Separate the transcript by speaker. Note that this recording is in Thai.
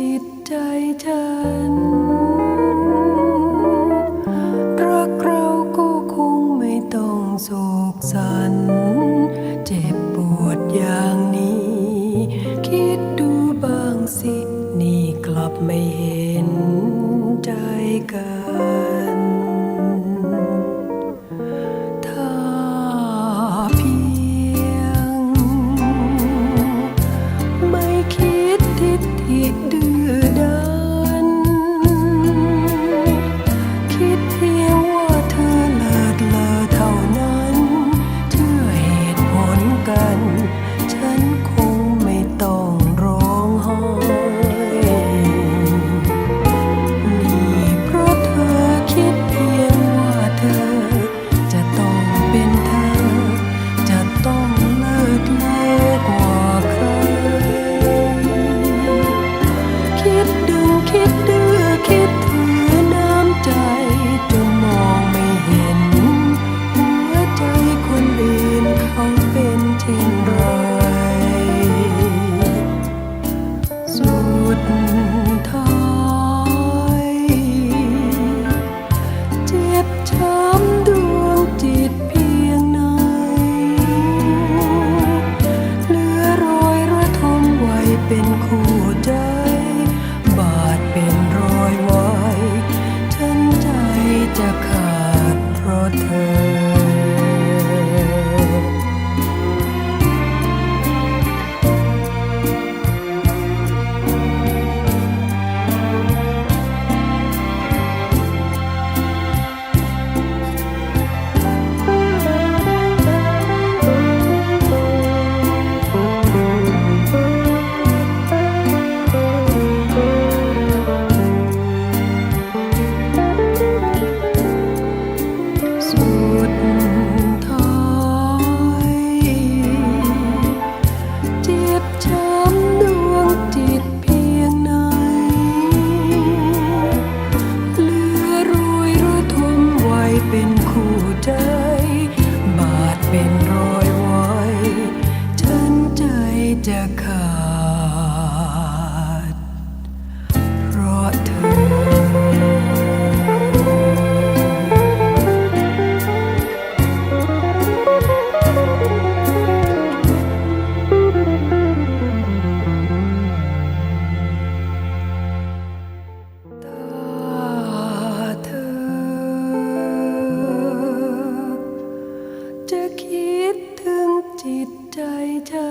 Speaker 1: จิตใจฉัน รักเราก็คงไม่ต้องโศกสัน เจ็บปวดอย่างนี้ คิดดูบ้างสิ นี่กลับไม่เห็นใจกัน คิดดื้อคิดถือน้ำใจจนมองไม่เห็น หัวใจคนอื่นเขาเป็นเช่นไร สุดท้ายเจ็บช้ำดวงจิตเพียงไหนเหลือรอยระทมไว้เป็นคู่ เธอ จิตใจเธอ